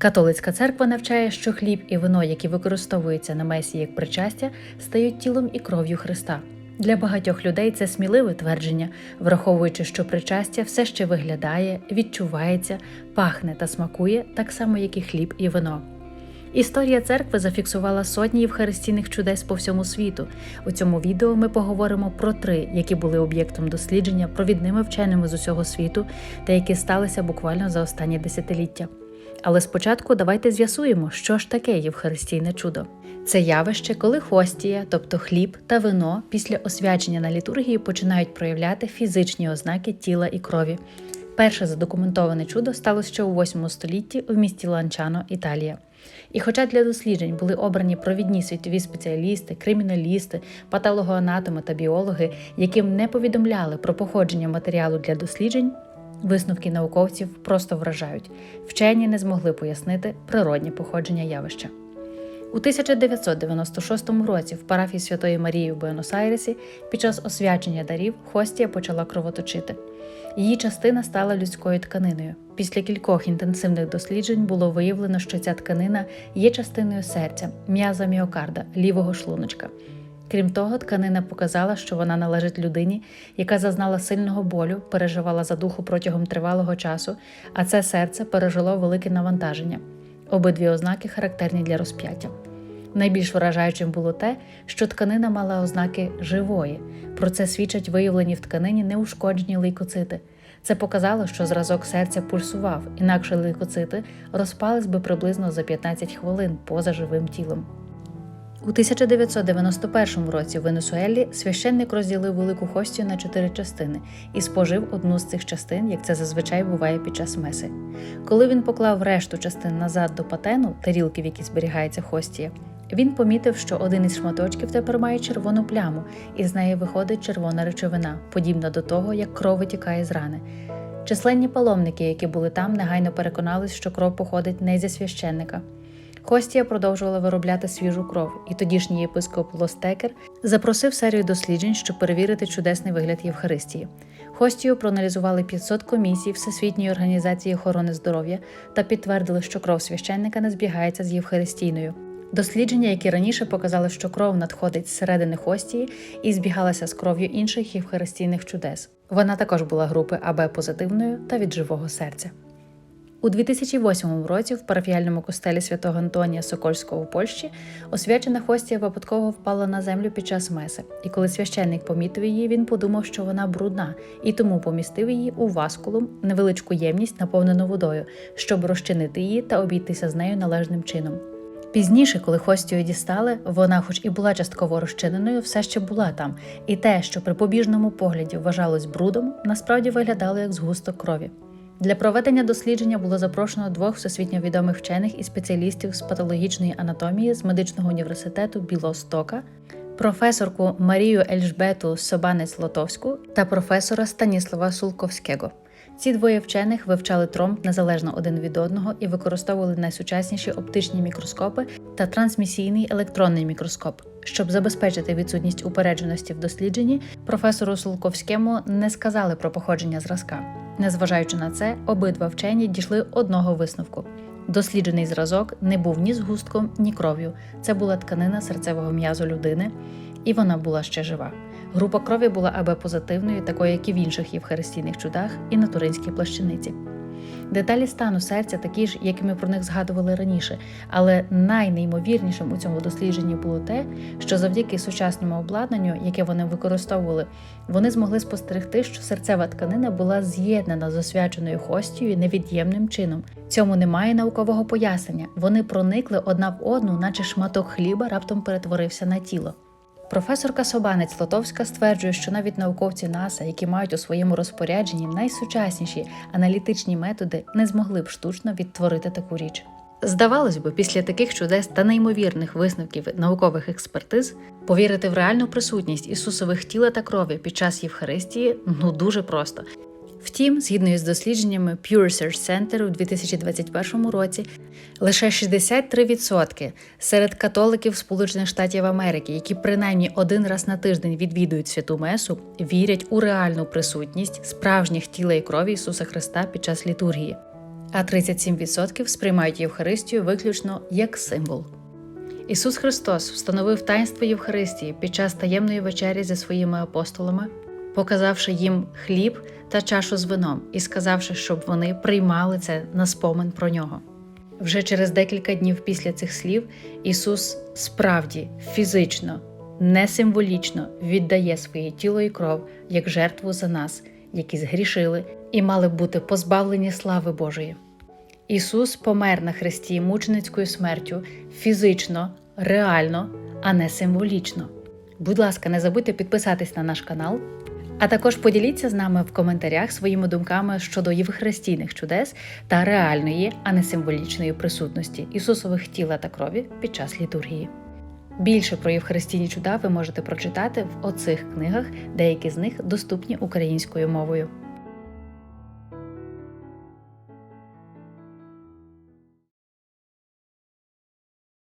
Католицька церква навчає, що хліб і вино, які використовуються на месі як причастя, стають тілом і кров'ю Христа. Для багатьох людей це сміливе твердження, враховуючи, що причастя все ще виглядає, відчувається, пахне та смакує так само, як і хліб і вино. Історія церкви зафіксувала сотні євхаристійних чудес по всьому світу. У цьому відео ми поговоримо про три, які були об'єктом дослідження провідними вченими з усього світу та які сталися буквально за останні десятиліття. Але спочатку давайте з'ясуємо, що ж таке євхаристійне чудо. Це явище, коли хостія, тобто хліб та вино, після освячення на літургії починають проявляти фізичні ознаки тіла і крові. Перше задокументоване чудо сталося ще у 8 столітті в місті Ланчано, Італія. І хоча для досліджень були обрані провідні світові спеціалісти, криміналісти, патологоанатоми та біологи, яким не повідомляли про походження матеріалу для досліджень, висновки науковців просто вражають. Вчені не змогли пояснити природнє походження явища. У 1996 році в парафії Святої Марії в Буенос-Айресі під час освячення дарів хостія почала кровоточити. Її частина стала людською тканиною. Після кількох інтенсивних досліджень було виявлено, що ця тканина є частиною серця, м'яза міокарда, лівого шлуночка. Крім того, тканина показала, що вона належить людині, яка зазнала сильного болю, переживала задуху протягом тривалого часу, а це серце пережило велике навантаження. Обидві ознаки характерні для розп'яття. Найбільш вражаючим було те, що тканина мала ознаки живої. Про це свідчать виявлені в тканині неушкоджені лейкоцити. Це показало, що зразок серця пульсував, інакше лейкоцити розпались би приблизно за 15 хвилин поза живим тілом. У 1991 році в Венесуелі священник розділив велику хостію на чотири частини і спожив одну з цих частин, як це зазвичай буває під час меси. Коли він поклав решту частин назад до патену, тарілки, в якій зберігається хостія, він помітив, що один із шматочків тепер має червону пляму, і з неї виходить червона речовина, подібна до того, як кров витікає з рани. Численні паломники, які були там, негайно переконались, що кров походить не зі священника. Хостія продовжувала виробляти свіжу кров, і тодішній єпископ Лостекер запросив серію досліджень, щоб перевірити чудесний вигляд Євхаристії. Хостію проаналізували 500 комісій Всесвітньої організації охорони здоров'я та підтвердили, що кров священника не збігається з Євхаристійною. Дослідження, які раніше показали, що кров надходить з середини хостії і збігалася з кров'ю інших євхаристійних чудес. Вона також була групи АБ позитивною та від живого серця. У 2008 році в парафіальному костелі святого Антонія Сокольського у Польщі освячена хостія випадково впала на землю під час меси, і коли священник помітив її, він подумав, що вона брудна, і тому помістив її у васкулум, невеличку ємність, наповнену водою, щоб розчинити її та обійтися з нею належним чином. Пізніше, коли хостію дістали, вона, хоч і була частково розчиненою, все ще була там, і те, що при побіжному погляді вважалось брудом, насправді виглядало як згусток крові. Для проведення дослідження було запрошено двох всесвітньо відомих вчених і спеціалістів з патологічної анатомії з медичного університету Білостока, професорку Марію Ельжбету Собанець-Лотовську та професора Станіслава Сулковського. Ці двоє вчених вивчали тромб незалежно один від одного і використовували найсучасніші оптичні мікроскопи та трансмісійний електронний мікроскоп. Щоб забезпечити відсутність упередженості в дослідженні, професору Сулковському не сказали про походження зразка. Незважаючи на це, обидва вчені дійшли одного висновку. Досліджений зразок не був ні згустком, ні кров'ю. Це була тканина серцевого м'язу людини, і вона була ще жива. Група крові була АБ позитивною, такою, як і в інших євхаристійних чудах і на туринській плащаниці. Деталі стану серця такі ж, як і ми про них згадували раніше, але найнеймовірнішим у цьому дослідженні було те, що завдяки сучасному обладнанню, яке вони використовували, вони змогли спостерегти, що серцева тканина була з'єднана з освяченою хостією невід'ємним чином. Цьому немає наукового пояснення. Вони проникли одна в одну, наче шматок хліба раптом перетворився на тіло. Професорка Собанець Лотовська стверджує, що навіть науковці НАСА, які мають у своєму розпорядженні найсучасніші аналітичні методи, не змогли б штучно відтворити таку річ. Здавалось би, після таких чудес та неймовірних висновків наукових експертиз повірити в реальну присутність Ісусових тіла та крові під час Євхаристії ну дуже просто. Втім, згідно із дослідженнями Pew Research Center у 2021 році, лише 63% серед католиків Сполучених Штатів Америки, які принаймні один раз на тиждень відвідують святу месу, вірять у реальну присутність справжніх тіла і крові Ісуса Христа під час літургії. а 37% сприймають Євхаристію виключно як символ. Ісус Христос встановив таїнство Євхаристії під час таємної вечері зі своїми апостолами, показавши їм хліб та чашу з вином і сказавши, щоб вони приймали це на спомин про нього. Вже через декілька днів після цих слів Ісус справді фізично, не символічно віддає своє тіло і кров як жертву за нас, які згрішили і мали бути позбавлені слави Божої. Ісус помер на хресті мученицькою смертю фізично, реально, а не символічно. Будь ласка, не забудьте підписатись на наш канал, а також поділіться з нами в коментарях своїми думками щодо євхаристійних чудес та реальної, а не символічної присутності Ісусових тіла та крові під час літургії. Більше про євхаристійні чуда ви можете прочитати в оцих книгах, деякі з них доступні українською мовою.